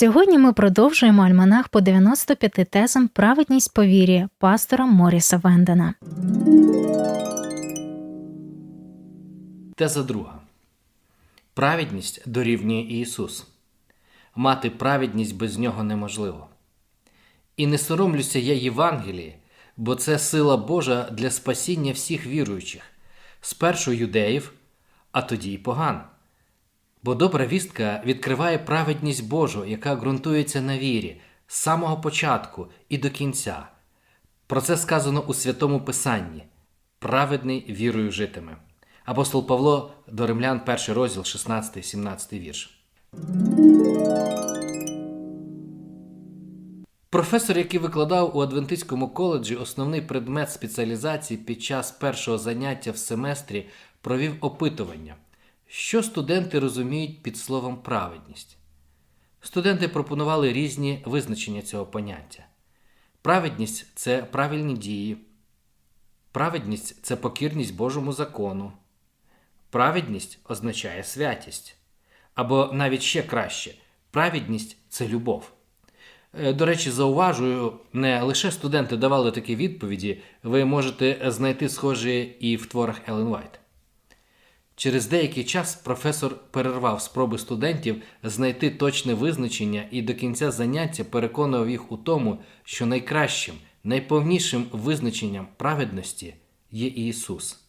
Сьогодні ми продовжуємо альманах по 95 тезам Праведність по вірі пастора Моріса Вендена. Теза друга. Праведність дорівнює Ісус. Мати праведність без нього неможливо. І не соромлюся я Євангелії, бо це сила Божа для спасіння всіх віруючих, спершу юдеїв, а тоді й поган. Бо добра вістка відкриває праведність Божу, яка ґрунтується на вірі з самого початку і до кінця. Про це сказано у Святому Писанні праведний вірою житиме. Апостол Павло до Римлян, перший розділ, 16-17 вірш. Професор, який викладав у Адвентистському коледжі основний предмет спеціалізації під час першого заняття в семестрі, провів опитування, що студенти розуміють під словом праведність. Студенти пропонували різні визначення цього поняття. Праведність це правильні дії. Праведність це покірність Божому закону. Праведність означає святість. Або навіть ще краще, праведність це любов. Е, До речі, зауважую, не лише студенти давали такі відповіді, ви можете знайти схожі і в творах Елен Вайт. Через деякий час професор перервав спроби студентів знайти точне визначення і до кінця заняття переконував їх у тому, що найкращим, найповнішим визначенням праведності є Ісус.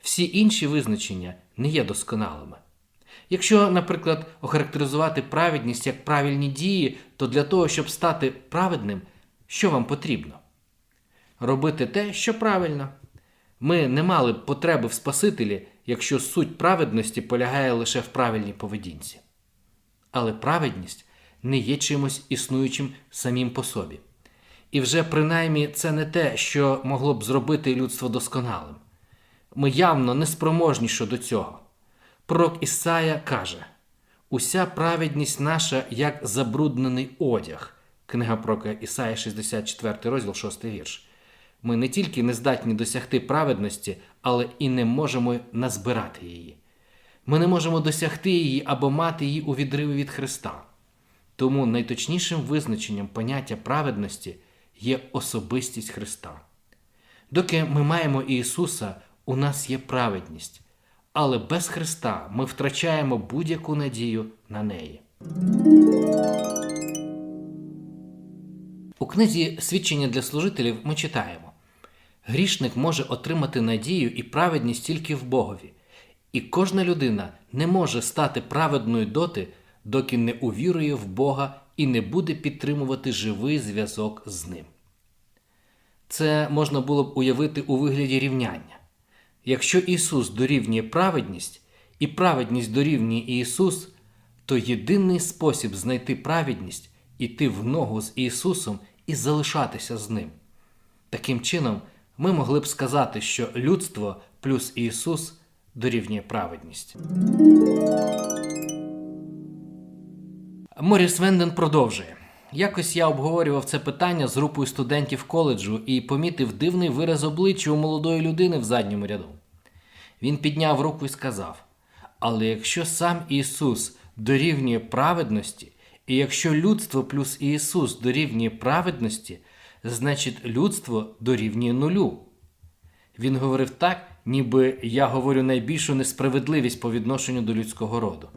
Всі інші визначення не є досконалими. Якщо, наприклад, охарактеризувати праведність як правильні дії, то для того, щоб стати праведним, що вам потрібно? Робити те, що правильно. Ми не мали б потреби в Спасителі, якщо суть праведності полягає лише в правильній поведінці. Але праведність не є чимось існуючим самим по собі. І вже принаймні це не те, що могло б зробити людство досконалим. Ми явно неспроможні щодо цього. Пророк Ісая каже: Уся праведність наша, як забруднений одяг. Книга пророка Ісая, 64 розділ, 6 вірш. Ми не тільки не здатні досягти праведності, але і не можемо назбирати її. Ми не можемо досягти її або мати її у відриві від Христа. Тому найточнішим визначенням поняття праведності є особистість Христа. Доки ми маємо Ісуса, у нас є праведність, але без Христа ми втрачаємо будь-яку надію на неї. У книзі Свідчення для служителів ми читаємо: грішник може отримати надію і праведність тільки в Богові, і кожна людина не може стати праведною доти, доки не увірує в Бога і не буде підтримувати живий зв'язок з ним. Це можна було б уявити у вигляді рівняння. Якщо Ісус дорівнює праведність і праведність дорівнює Ісус, то єдиний спосіб знайти праведність іти в ногу з Ісусом і залишатися з Ним. Таким чином, ми могли б сказати, що людство плюс Ісус дорівнює праведність. Моріс Венден продовжує. Якось я обговорював це питання з групою студентів коледжу і помітив дивний вираз обличчя у молодої людини в задньому ряду. Він підняв руку і сказав: Але якщо сам Ісус дорівнює праведності, і якщо людство плюс Ісус дорівнює праведності, значить людство дорівнює нулю. Він говорив так, ніби я говорю найбільшу несправедливість по відношенню до людського роду.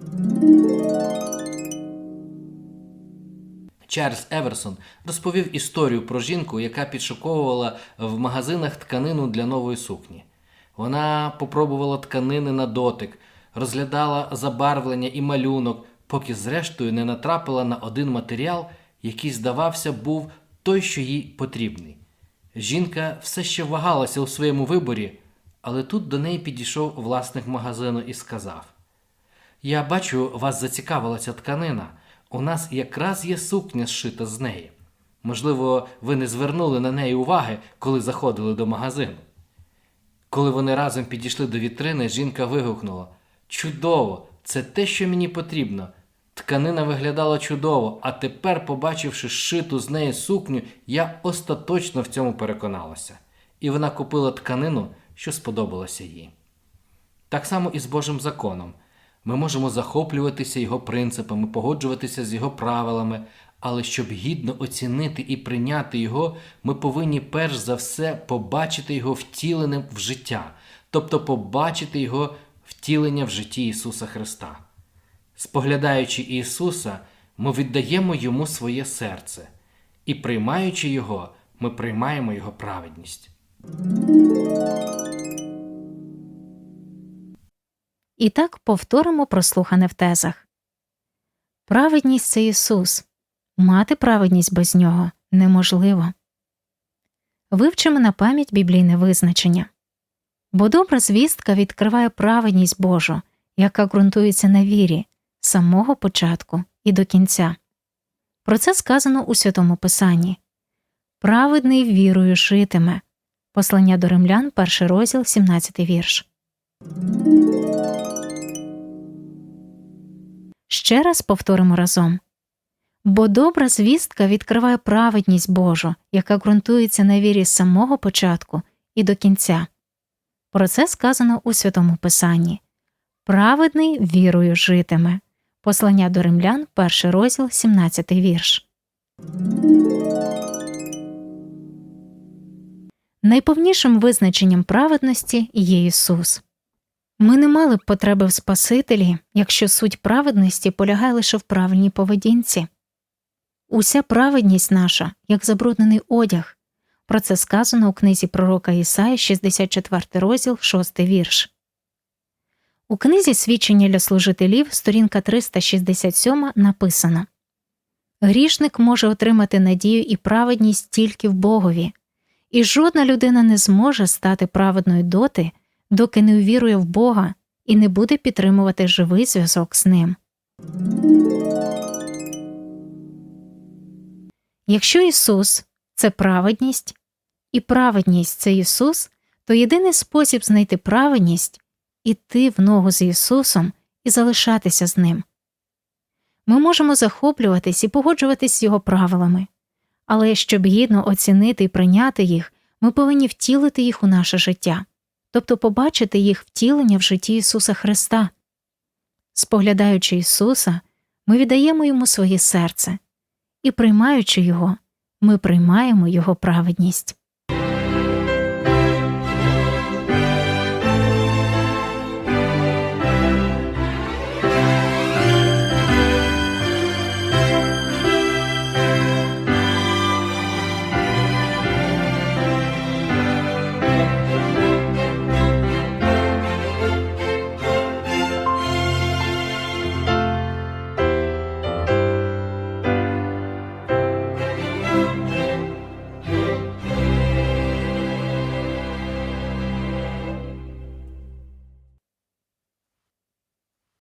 Чарльз Еверсон розповів історію про жінку, яка підшуковувала в магазинах тканину для нової сукні. Вона попробувала тканини на дотик, розглядала забарвлення і малюнок, поки зрештою не натрапила на один матеріал, який, здавався, був той, що їй потрібний. Жінка все ще вагалася у своєму виборі, але тут до неї підійшов власник магазину і сказав: Я бачу, вас зацікавила ця тканина. У нас якраз є сукня зшита з неї. Можливо, ви не звернули на неї уваги, коли заходили до магазину. Коли вони разом підійшли до вітрини, жінка вигукнула: Чудово! Це те, що мені потрібно. Тканина виглядала чудово, а тепер, побачивши зшиту з неї сукню, я остаточно в цьому переконалася. І вона купила тканину, що сподобалася їй. Так само і з Божим законом. Ми можемо захоплюватися його принципами, погоджуватися з його правилами, але щоб гідно оцінити і прийняти його, ми повинні перш за все побачити його втіленим в життя, тобто побачити його втілення в житті Ісуса Христа. Споглядаючи Ісуса, ми віддаємо Йому своє серце, і приймаючи Його, ми приймаємо Його праведність. І так повторимо прослухане в тезах. Праведність це Ісус. Мати праведність без нього неможливо. Вивчимо на пам'ять біблійне визначення. Бо добра звістка відкриває праведність Божу, яка ґрунтується на вірі з самого початку і до кінця. Про це сказано у Святому Писанні Праведний вірою житиме. Послання до римлян, перший розділ, 17 вірш. Ще раз повторимо разом. Бо добра звістка відкриває праведність Божу, яка ґрунтується на вірі з самого початку і до кінця. Про це сказано у Святому Писанні Праведний вірою житиме. Послання до римлян, перший розділ, 17 вірш. Найповнішим визначенням праведності є Ісус. Ми не мали б потреби в Спасителі, якщо суть праведності полягає лише в правильній поведінці. Уся праведність наша, як забруднений одяг. Про це сказано у книзі пророка Ісаї, 64 розділ, 6 вірш. У книзі свідчення для служителів, сторінка 367 написано Грішник може отримати надію і праведність тільки в Богові, і жодна людина не зможе стати праведною доти, доки не увірує в Бога і не буде підтримувати живий зв'язок з ним. Якщо Ісус це праведність, і праведність це Ісус, то єдиний спосіб знайти праведність іти в ногу з Ісусом і залишатися з Ним. Ми можемо захоплюватись і погоджуватись з Його правилами, але щоб гідно оцінити і прийняти їх, ми повинні втілити їх у наше життя, тобто побачити їх втілення в житті Ісуса Христа. Споглядаючи Ісуса, ми віддаємо йому своє серце, і приймаючи Його, ми приймаємо Його праведність.